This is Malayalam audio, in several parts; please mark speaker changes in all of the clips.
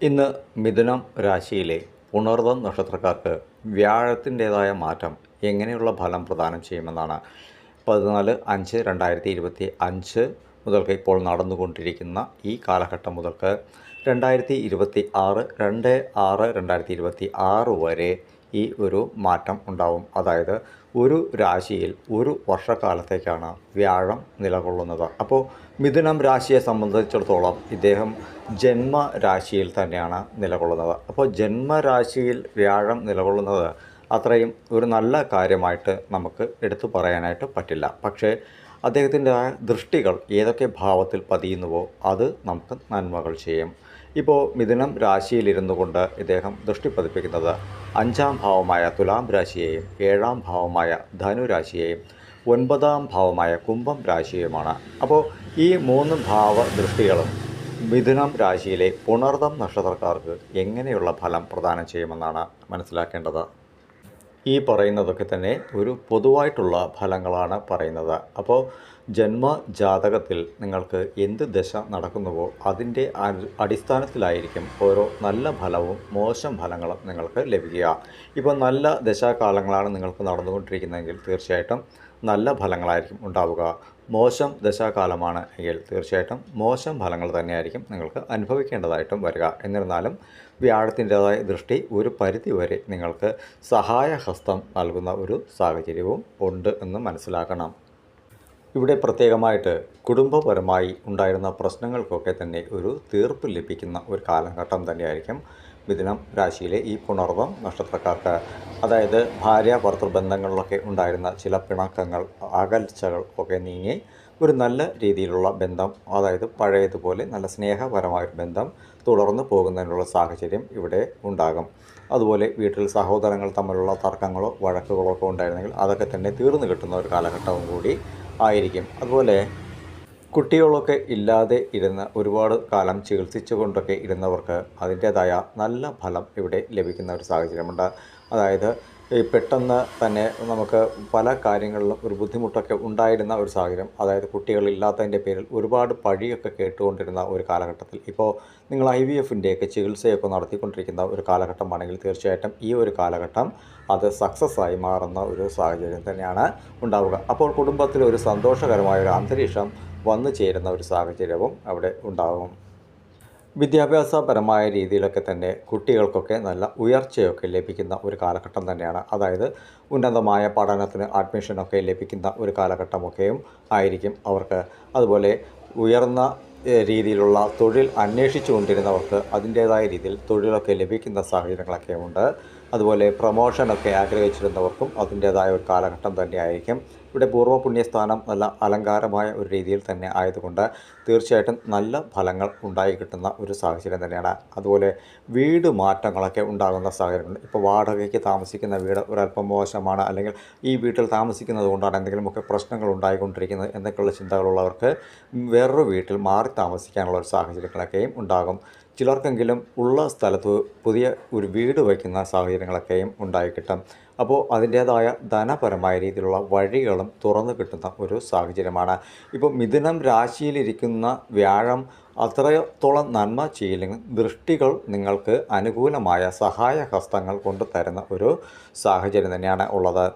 Speaker 1: ഇന്ന് മിഥുനം രാശിയിലെ ഉണർന്ന നക്ഷത്രക്കാർക്ക് വ്യാഴത്തിന്റേതായ മാറ്റം എങ്ങനെയുള്ള ഫലം പ്രദാനം ചെയ്യുമെന്നാണ്. പതിനാല് അഞ്ച് രണ്ടായിരത്തി ഇരുപത്തി അഞ്ച് മുതൽക്ക് ഇപ്പോൾ നടന്നുകൊണ്ടിരിക്കുന്ന ഈ കാലഘട്ടം മുതൽക്ക് രണ്ടായിരത്തി ഇരുപത്തി ആറ് രണ്ട് ആറ് രണ്ടായിരത്തി ഇരുപത്തി ആറ് വരെ ഈ ഒരു മാറ്റം ഉണ്ടാവും. അതായത് ഒരു രാശിയിൽ ഒരു വർഷക്കാലത്തേക്കാണ് വ്യാഴം നിലകൊള്ളുന്നത്. അപ്പോൾ മിഥുനം രാശിയെ സംബന്ധിച്ചിടത്തോളം ഇദ്ദേഹം ജന്മരാശിയിൽ തന്നെയാണ് നിലകൊള്ളുന്നത്. അപ്പോൾ ജന്മരാശിയിൽ വ്യാഴം നിലകൊള്ളുന്നത് അത്രയും ഒരു നല്ല കാര്യമായിട്ട് നമുക്ക് എടുത്തു പറയാനായിട്ട് പറ്റില്ല. പക്ഷേ അദ്ദേഹത്തിന്റെ ദൃഷ്ടികൾ ഏതൊക്കെ ഭാവത്തിൽ പതിയുന്നുവോ അത് നമുക്ക് നന്മകൾ ചെയ്യും. ഇപ്പോൾ മിഥുനം രാശിയിലിരുന്നു കൊണ്ട് ഇദ്ദേഹം ദൃഷ്ടി പതിപ്പിക്കുന്നത് അഞ്ചാം ഭാവമായ തുലാം രാശിയെയും ഏഴാം ഭാവമായ ധനുരാശിയെയും ഒൻപതാം ഭാവമായ കുംഭം രാശിയുമാണ് അപ്പോൾ ഈ മൂന്ന് ഭാവ ദൃഷ്ടികളും മിഥുനം രാശിയിലെ പുണർദം നക്ഷത്രക്കാർക്ക് എങ്ങനെയുള്ള ഫലം പ്രദാനം ചെയ്യുമെന്നാണ് മനസ്സിലാക്കേണ്ടത്? ഈ പറയുന്നതൊക്കെ തന്നെ ഒരു പൊതുവായിട്ടുള്ള ഫലങ്ങളാണ് പറയുന്നത്. അപ്പോൾ ജന്മ ജാതകത്തിൽ നിങ്ങൾക്ക് എന്ത് ദശ നടക്കുന്നുവോ അതിന്റെ അടിസ്ഥാനത്തിലായിരിക്കും ഓരോ നല്ല ഫലവും മോശം ഫലങ്ങളും നിങ്ങൾക്ക് ലഭിക്കുക. ഇപ്പോൾ നല്ല ദശാകാലങ്ങളാണ് നിങ്ങൾക്ക് നടന്നുകൊണ്ടിരിക്കുന്നതെങ്കിൽ തീർച്ചയായിട്ടും നല്ല ഫലങ്ങളായിരിക്കും ഉണ്ടാവുക. മോശം ദശാകാലമാണ് എങ്കിൽ തീർച്ചയായിട്ടും മോശം ഫലങ്ങൾ തന്നെയായിരിക്കും നിങ്ങൾക്ക് അനുഭവിക്കേണ്ടതായിട്ടും വരിക. എന്നിരുന്നാലും വ്യാഴത്തിന്റെതായ ദൃഷ്ടി ഒരു പരിധിവരെ നിങ്ങൾക്ക് സഹായഹസ്തം നൽകുന്ന ഒരു സാഹചര്യവും ഉണ്ട് എന്ന് മനസ്സിലാക്കണം. ഇവിടെ പ്രത്യേകമായിട്ട് കുടുംബപരമായി ഉണ്ടായിരുന്ന പ്രശ്നങ്ങൾക്കൊക്കെ തന്നെ ഒരു തീർപ്പ് ലഭിക്കുന്ന ഒരു കാലഘട്ടം തന്നെയായിരിക്കും മിഥുനം രാശിയിലെ ഈ പുണർവം നക്ഷത്രക്കാർക്ക് അതായത് ഭാര്യ ഭർത്തൃബന്ധങ്ങളിലൊക്കെ ഉണ്ടായിരുന്ന ചില പിണക്കങ്ങൾ അകൽച്ചകൾ ഒക്കെ നീങ്ങി ഒരു നല്ല രീതിയിലുള്ള ബന്ധം അതായത് പഴയതുപോലെ നല്ല സ്നേഹപരമായൊരു ബന്ധം തുടർന്ന് പോകുന്നതിനുള്ള സാഹചര്യം ഇവിടെ ഉണ്ടാകും. അതുപോലെ വീട്ടിൽ സഹോദരങ്ങൾ തമ്മിലുള്ള തർക്കങ്ങളോ വഴക്കുകളോ ഒക്കെ ഉണ്ടായിരുന്നെങ്കിൽ അതൊക്കെ തന്നെ തീർന്നു കിട്ടുന്ന ഒരു കാലഘട്ടവും കൂടി ആയിരിക്കും. അതുപോലെ കുട്ടികളൊക്കെ ഇല്ലാതെ ഇരുന്ന് ഒരുപാട് കാലം ചികിത്സിച്ചു കൊണ്ടൊക്കെ ഇരുന്നവർക്ക് അതിന്റേതായ നല്ല ഫലം ഇവിടെ ലഭിക്കുന്ന ഒരു സാഹചര്യമുണ്ട്. അതായത് ഈ പെട്ടെന്ന് തന്നെ നമുക്ക് പല കാര്യങ്ങളിലും ഒരു ബുദ്ധിമുട്ടൊക്കെ ഉണ്ടായിരുന്ന ഒരു സാഹചര്യം. അതായത് കുട്ടികളില്ലാത്തതിന്റെ പേരിൽ ഒരുപാട് പഴിയൊക്കെ കേട്ടുകൊണ്ടിരുന്ന ഒരു കാലഘട്ടത്തിൽ. ഇപ്പോൾ നിങ്ങൾ ഐ വി എഫിന്റെയൊക്കെ ചികിത്സയൊക്കെ നടത്തിക്കൊണ്ടിരിക്കുന്ന ഒരു കാലഘട്ടമാണെങ്കിൽ തീർച്ചയായിട്ടും ഈ ഒരു കാലഘട്ടം അത് സക്സസ് ആയി മാറുന്ന ഒരു സാഹചര്യം തന്നെയാണ് ഉണ്ടാവുക. അപ്പോൾ കുടുംബത്തിൽ ഒരു സന്തോഷകരമായ ഒരു അന്തരീക്ഷം വന്നു ചേരുന്ന ഒരു സാഹചര്യവും അവിടെ ഉണ്ടാകും വിദ്യാഭ്യാസപരമായ രീതിയിലൊക്കെ തന്നെ കുട്ടികൾക്കൊക്കെ നല്ല ഉയർച്ചയൊക്കെ ലഭിക്കുന്ന ഒരു കാലഘട്ടം തന്നെയാണ്. അതായത് ഉന്നതമായ പഠനത്തിന് അഡ്മിഷനൊക്കെ ലഭിക്കുന്ന ഒരു കാലഘട്ടമൊക്കെയും ആയിരിക്കും അവർക്ക്. അതുപോലെ ഉയർന്ന രീതിയിലുള്ള തൊഴിൽ അന്വേഷിച്ചു കൊണ്ടിരുന്നവർക്ക് അതിന്റേതായ രീതിയിൽ തൊഴിലൊക്കെ ലഭിക്കുന്ന സാഹചര്യങ്ങളൊക്കെ ഉണ്ട് അതുപോലെ പ്രമോഷനൊക്കെ ആഗ്രഹിച്ചിരുന്നവർക്കും അതിന്റേതായ ഒരു കാലഘട്ടം തന്നെയായിരിക്കും. ഇവിടെ പൂർവ പുണ്യസ്ഥാനം നല്ല അലങ്കാരമായ ഒരു രീതിയിൽ തന്നെ ആയതുകൊണ്ട് തീർച്ചയായിട്ടും നല്ല ഫലങ്ങൾ ഉണ്ടായി കിട്ടുന്ന ഒരു സാഹചര്യം തന്നെയാണ്. അതുപോലെ വീട് മാറ്റങ്ങളൊക്കെ ഉണ്ടാകുന്ന സാഹചര്യമുണ്ട് ഇപ്പോൾ വാടകയ്ക്ക് താമസിക്കുന്ന വീട് ഒരല്പം മോശമാണ്. അല്ലെങ്കിൽ ഈ വീട്ടിൽ താമസിക്കുന്നത് കൊണ്ടാണ് എന്തെങ്കിലുമൊക്കെ പ്രശ്നങ്ങൾ ഉണ്ടായിക്കൊണ്ടിരിക്കുന്നത് എന്നൊക്കെയുള്ള ചിന്തകളുള്ളവർക്ക് വേറൊരു വീട്ടിൽ മാറി താമസിക്കാനുള്ള ഒരു സാഹചര്യങ്ങളൊക്കെയും ഉണ്ടാകും. ചിലർക്കെങ്കിലും ഉള്ള സ്ഥലത്ത് പുതിയ ഒരു വീട് വയ്ക്കുന്ന സാഹചര്യങ്ങളൊക്കെയും ഉണ്ടായിക്കിട്ടും. അപ്പോൾ അതിന്റേതായ ധനപരമായ രീതിയിലുള്ള വഴികളും തുറന്നു കിട്ടുന്ന ഒരു സാഹചര്യമാണ്. ഇപ്പോൾ മിഥുനം രാശിയിലിരിക്കുന്ന വ്യാഴം അത്രത്തോളം നന്മ ചെയ്യില്ലെങ്കിൽ ദൃഷ്ടികൾ നിങ്ങൾക്ക് അനുകൂലമായ സഹായ ഹസ്തങ്ങൾ കൊണ്ടു തരുന്ന ഒരു സാഹചര്യം തന്നെയാണ് ഉള്ളത്.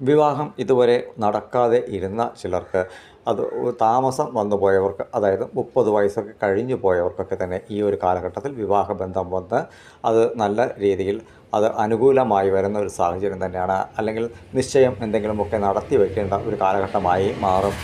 Speaker 1: വിവാഹം ഇതുവരെ നടക്കാതെ ഇരുന്ന ചിലർക്ക് അത് താമസം വന്നു പോയവർക്ക് അതായത് മുപ്പത് വയസ്സൊക്കെ കഴിഞ്ഞു പോയവർക്കൊക്കെ തന്നെ ഈ ഒരു കാലഘട്ടത്തിൽ വിവാഹബന്ധം വന്ന് അത് നല്ല രീതിയിൽ അത് അനുകൂലമായി വരുന്ന ഒരു സാഹചര്യം തന്നെയാണ്. അല്ലെങ്കിൽ നിശ്ചയം എന്തെങ്കിലുമൊക്കെ നടത്തി വയ്ക്കേണ്ട ഒരു കാലഘട്ടമായി മാറും.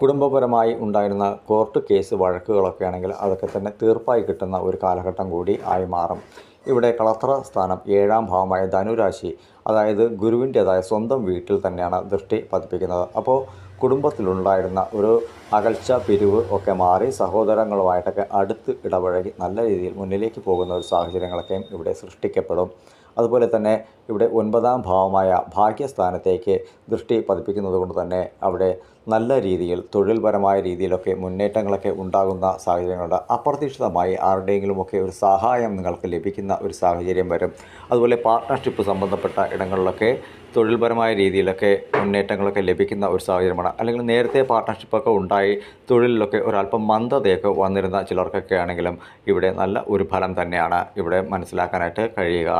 Speaker 1: കുടുംബപരമായി ഉണ്ടായിരുന്ന കോർട്ട് കേസ് വഴക്കുകളൊക്കെ ആണെങ്കിൽ അതൊക്കെ തന്നെ തീർപ്പായി കിട്ടുന്ന ഒരു കാലഘട്ടം കൂടി ആയി മാറും. ഇവിടെ കളത്ര സ്ഥാനം ഏഴാം ഭാവമായ ധനുരാശി അതായത് ഗുരുവിന്റേതായ സ്വന്തം വീട്ടിൽ തന്നെയാണ് ദൃഷ്ടി പതിപ്പിക്കുന്നത്. അപ്പോൾ കുടുംബത്തിലുണ്ടായിരുന്ന ഒരു അകൽച്ച പിരിവ് ഒക്കെ മാറി സഹോദരങ്ങളുമായിട്ടൊക്കെ അടുത്ത് ഇടപഴകി നല്ല രീതിയിൽ മുന്നിലേക്ക് പോകുന്ന ഒരു സാഹചര്യങ്ങളൊക്കെയും ഇവിടെ സൃഷ്ടിക്കപ്പെടും. അതുപോലെ തന്നെ ഇവിടെ ഒൻപതാം ഭാവമായ ഭാഗ്യസ്ഥാനത്തേക്ക് ദൃഷ്ടി പതിപ്പിക്കുന്നത് കൊണ്ട് തന്നെ അവിടെ നല്ല രീതിയിൽ തൊഴിൽപരമായ രീതിയിലൊക്കെ മുന്നേറ്റങ്ങളൊക്കെ ഉണ്ടാകുന്ന സാഹചര്യങ്ങളുണ്ട്. അപ്രതീക്ഷിതമായി ആരുടെയെങ്കിലുമൊക്കെ ഒരു സഹായം നിങ്ങൾക്ക് ലഭിക്കുന്ന ഒരു സാഹചര്യം വരും. അതുപോലെ പാർട്ട്ണർഷിപ്പ് സംബന്ധപ്പെട്ട ഇടങ്ങളിലൊക്കെ തൊഴിൽപരമായ രീതിയിലൊക്കെ മുന്നേറ്റങ്ങളൊക്കെ ലഭിക്കുന്ന ഒരു സാഹചര്യമാണ്. അല്ലെങ്കിൽ നേരത്തെ പാർട്ട്ണർഷിപ്പൊക്കെ ഉണ്ടായി തൊഴിലിലൊക്കെ ഒരല്പം മന്ദതയൊക്കെ വന്നിരുന്ന ചിലർക്കൊക്കെ ആണെങ്കിലും ഇവിടെ നല്ല ഒരു ഫലം തന്നെയാണ് ഇവിടെ മനസ്സിലാക്കാനായിട്ട് കഴിയുക.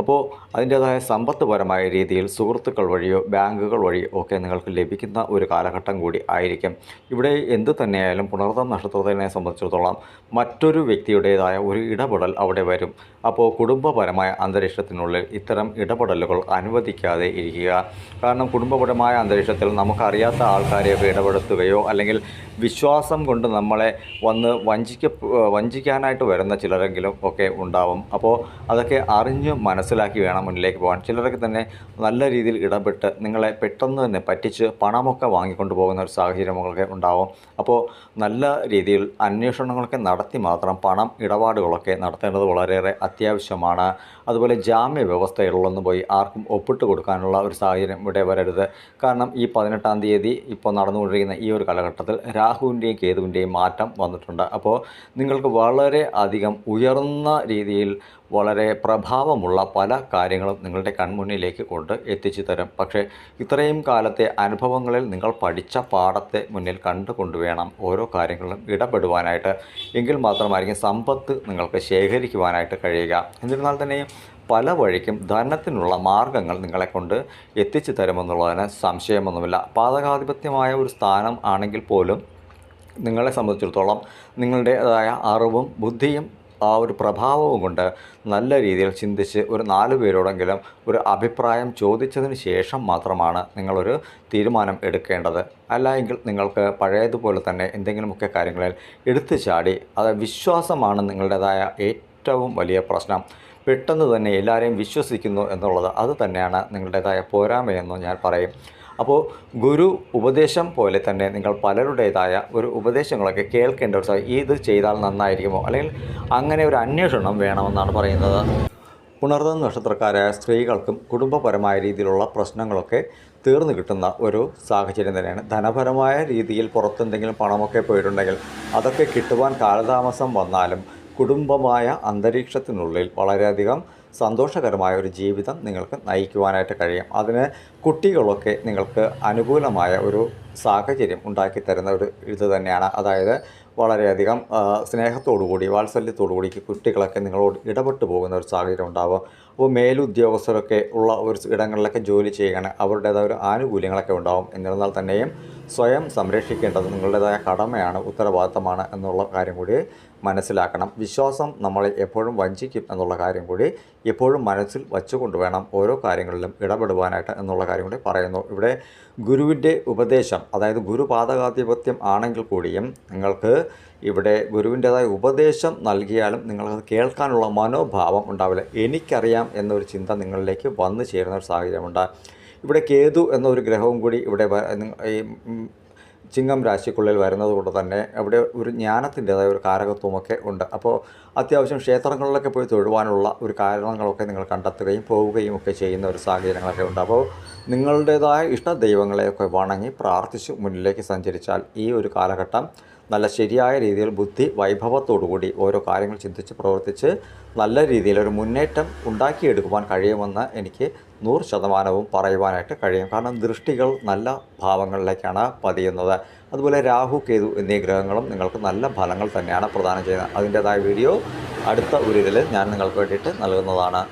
Speaker 1: അപ്പോൾ അതിന്റേതായ സമ്പത്തുപരമായ രീതിയിൽ സുഹൃത്തുക്കൾ വഴിയോ ബാങ്കുകൾ വഴിയോ ഒക്കെ നിങ്ങൾക്ക് ലഭിക്കുന്ന ഒരു കാലഘട്ടം കൂടി ആയിരിക്കും. ഇവിടെ എന്ത് തന്നെയായാലും പുണർത്തം നക്ഷത്രത്തിനെ സംബന്ധിച്ചിടത്തോളം മറ്റൊരു വ്യക്തിയുടേതായ ഒരു ഇടപെടൽ അവിടെ വരും. അപ്പോൾ കുടുംബപരമായ അന്തരീക്ഷത്തിനുള്ളിൽ ഇത്തരം ഇടപെടലുകൾ അനുവദിക്കാതെ ഇരിക്കുക. കാരണം കുടുംബപരമായ അന്തരീക്ഷത്തിൽ നമുക്കറിയാത്ത ആൾക്കാരെയൊക്കെ ഇടപെടുത്തുകയോ അല്ലെങ്കിൽ വിശ്വാസം കൊണ്ട് നമ്മളെ വന്ന് വഞ്ചിക്ക വഞ്ചിക്കാനായിട്ട് വരുന്ന ചിലരെങ്കിലും ഒക്കെ ഉണ്ടാവും. അപ്പോൾ അതൊക്കെ അറിഞ്ഞ് മനസ്സിലാക്കി വേണം മുന്നിലേക്ക് പോകാൻ. ചിലരൊക്കെ തന്നെ നല്ല രീതിയിൽ ഇടപെട്ട് നിങ്ങളെ പെട്ടെന്ന് തന്നെ പറ്റിച്ച് പണമൊക്കെ വാങ്ങിക്കൊണ്ട് പോകുന്ന ഒരു സാഹചര്യമൊക്കെ ഉണ്ടാവും. അപ്പോൾ നല്ല രീതിയിൽ അന്വേഷണങ്ങളൊക്കെ നടത്തി മാത്രം പണം ഇടപാടുകളൊക്കെ നടത്തേണ്ടത് വളരെയേറെ അത്യാവശ്യമാണ്. അതുപോലെ ജാമ്യ വ്യവസ്ഥകളിലൊന്നും പോയി ആർക്കും ഒപ്പിട്ട് കൊടുക്കാനുള്ള ഒരു സാഹചര്യം ഇവിടെ വരരുത്. കാരണം ഈ പതിനെട്ടാം തീയതി ഇപ്പോൾ നടന്നുകൊണ്ടിരിക്കുന്ന ഈ ഒരു കാലഘട്ടത്തിൽ രാഹുവിന്റെയും കേതുവിന്റെയും മാറ്റം വന്നിട്ടുണ്ട്. അപ്പോൾ നിങ്ങൾക്ക് വളരെ അധികം ഉയർന്ന രീതിയിൽ വളരെ പ്രഭാവമുള്ള പല കാര്യങ്ങളും നിങ്ങളുടെ കൺമുന്നിലേക്ക് കൊണ്ട് എത്തിച്ചു തരും. പക്ഷേ ഇത്രയും കാലത്തെ അനുഭവങ്ങളിൽ നിങ്ങൾ പഠിച്ച പാഠത്തെ മുന്നിൽ കണ്ടുകൊണ്ട് വേണം ഓരോ കാര്യങ്ങളിലും ഇടപെടുവാനായിട്ട്. എങ്കിൽ മാത്രമായിരിക്കും സമ്പത്ത് നിങ്ങൾക്ക് ശേഖരിക്കുവാനായിട്ട് കഴിയുക. എന്നിരുന്നാൽ തന്നെയും പല വഴിക്കും ധനത്തിനുള്ള മാർഗങ്ങൾ നിങ്ങളെ കൊണ്ട് എത്തിച്ചു തരുമെന്നുള്ളതിന് സംശയമൊന്നുമില്ല. പാതകാധിപത്യമായ ഒരു സ്ഥാനം ആണെങ്കിൽ പോലും നിങ്ങളെ സംബന്ധിച്ചിടത്തോളം നിങ്ങളുടേതായ അറിവും ബുദ്ധിയും ആ ഒരു പ്രഭാവവും കൊണ്ട് നല്ല രീതിയിൽ ചിന്തിച്ച് ഒരു നാല് പേരോടെങ്കിലും ഒരു അഭിപ്രായം ചോദിച്ചതിന് ശേഷം മാത്രമാണ് നിങ്ങളൊരു തീരുമാനം എടുക്കേണ്ടത്. അല്ല എങ്കിൽ നിങ്ങൾക്ക് പഴയതുപോലെ തന്നെ എന്തെങ്കിലുമൊക്കെ കാര്യങ്ങളിൽ എടുത്തു ചാടി അത് വിശ്വാസമാണ് നിങ്ങളുടേതായ ഏറ്റവും വലിയ പ്രശ്നം. പെട്ടെന്ന് തന്നെ എല്ലാവരെയും വിശ്വസിക്കുന്നു എന്നുള്ളത് അത് തന്നെയാണ് നിങ്ങളുടേതായ പോരായ്മയെന്ന് ഞാൻ പറയും. അപ്പോൾ ഗുരു ഉപദേശം പോലെ തന്നെ നിങ്ങൾ പലരുടേതായ ഒരു ഉപദേശങ്ങളൊക്കെ കേൾക്കേണ്ട ഒരു ഇത് ചെയ്താൽ നന്നായിരിക്കുമോ? അല്ലെങ്കിൽ അങ്ങനെ ഒരു അന്വേഷണം വേണമെന്നാണ് പറയുന്നത്. ഉണർന്ന നക്ഷത്രക്കാരായ സ്ത്രീകൾക്കും കുടുംബപരമായ രീതിയിലുള്ള പ്രശ്നങ്ങളൊക്കെ തീർന്നു കിട്ടുന്ന ഒരു സാഹചര്യം തന്നെയാണ്. ധനപരമായ രീതിയിൽ പുറത്തെന്തെങ്കിലും പണമൊക്കെ പോയിട്ടുണ്ടെങ്കിൽ അതൊക്കെ കിട്ടുവാൻ കാലതാമസം വന്നാലും കുടുംബമായ അന്തരീക്ഷത്തിനുള്ളിൽ വളരെയധികം സന്തോഷകരമായ ഒരു ജീവിതം നിങ്ങൾക്ക് നയിക്കുവാനായിട്ട് കഴിയും. അതിന് കുട്ടികളൊക്കെ നിങ്ങൾക്ക് അനുകൂലമായ ഒരു സാഹചര്യം ഉണ്ടാക്കി തരുന്ന ഒരു ഇത് തന്നെയാണ്. അതായത് വളരെയധികം കൂടി സ്നേഹത്തോടുകൂടി വാത്സല്യത്തോടുകൂടി കുട്ടികളൊക്കെ നിങ്ങളോട് ഇടപെട്ട് പോകുന്ന ഒരു സാഹചര്യം ഉണ്ടാവും. അപ്പോൾ മേലുദ്യോഗസ്ഥരൊക്കെ ഉള്ള ഒരു ഇടങ്ങളിലൊക്കെ ജോലി ചെയ്യുകയാണ് അവരുടേതായ ഒരു ആനുകൂല്യങ്ങളൊക്കെ ഉണ്ടാവും. എന്നിരുന്നാൽ തന്നെയും സ്വയം സംരക്ഷിക്കേണ്ടത് നിങ്ങളുടേതായ കടമയാണ് ഉത്തരവാദിത്തമാണ് എന്നുള്ള കാര്യം കൂടി മനസ്സിലാക്കണം. വിശ്വാസം നമ്മളെ എപ്പോഴും വഞ്ചിക്കും എന്നുള്ള കാര്യം കൂടി എപ്പോഴും മനസ്സിൽ വച്ചുകൊണ്ട് വേണം ഓരോ കാര്യങ്ങളിലും ഇടപെടുവാനായിട്ട് എന്നുള്ള കാര്യം കൂടി പറയുന്നു. ഇവിടെ ഗുരുവിന്റെ ഉപദേശം അതായത് ഗുരുപാതകാധിപത്യം ആണെങ്കിൽ കൂടിയും നിങ്ങൾക്ക് ഇവിടെ ഗുരുവിന്റെതായ ഉപദേശം നൽകിയാലും നിങ്ങൾക്ക് കേൾക്കാനുള്ള മനോഭാവം ഉണ്ടാവില്ല. എനിക്കറിയാം എന്നൊരു ചിന്ത നിങ്ങളിലേക്ക് വന്നു ചേരുന്ന ഒരു സാഹചര്യമുണ്ട്. ഇവിടെ കേതു എന്നൊരു ഗ്രഹവും കൂടി ഇവിടെ ഈ ചിങ്ങം രാശിക്കുള്ളിൽ വരുന്നത് കൊണ്ട് തന്നെ അവിടെ ഒരു ജ്ഞാനത്തിന്റെതായ ഒരു കാരകത്വമൊക്കെ ഉണ്ട്. അപ്പോൾ അത്യാവശ്യം ക്ഷേത്രങ്ങളിലൊക്കെ പോയി തൊഴുവാനുള്ള ഒരു കാരണങ്ങളൊക്കെ നിങ്ങൾ കണ്ടെത്തുകയും പോവുകയും ഒക്കെ ചെയ്യുന്ന ഒരു സാഹചര്യങ്ങളൊക്കെ ഉണ്ട്. അപ്പോൾ നിങ്ങളുടേതായ ഇഷ്ട ദൈവങ്ങളെയൊക്കെ വണങ്ങി പ്രാർത്ഥിച്ച് മുന്നിലേക്ക് സഞ്ചരിച്ചാൽ ഈ ഒരു കാലഘട്ടം നല്ല ശരിയായ രീതിയിൽ ബുദ്ധി വൈഭവത്തോടുകൂടി ഓരോ കാര്യങ്ങൾ ചിന്തിച്ച് പ്രവർത്തിച്ച് നല്ല രീതിയിൽ ഒരു മുന്നേറ്റം ഉണ്ടാക്കിയെടുക്കുവാൻ കഴിയുമെന്ന് എനിക്ക് നൂറ് ശതമാനവും പറയുവാനായിട്ട് കഴിയും. കാരണം ദൃഷ്ടികൾ നല്ല ഭാവങ്ങളിലേക്കാണ് പതിയുന്നത്. അതുപോലെ രാഹു കേതു എന്നീ ഗ്രഹങ്ങളും നിങ്ങൾക്ക് നല്ല ഫലങ്ങൾ തന്നെയാണ് പ്രദാനം ചെയ്യുന്നത്. അതിന്റേതായ വീഡിയോ അടുത്ത ഒരു ഇതിൽ ഞാൻ നിങ്ങൾക്ക് വേണ്ടിയിട്ട് നൽകുന്നതാണ്.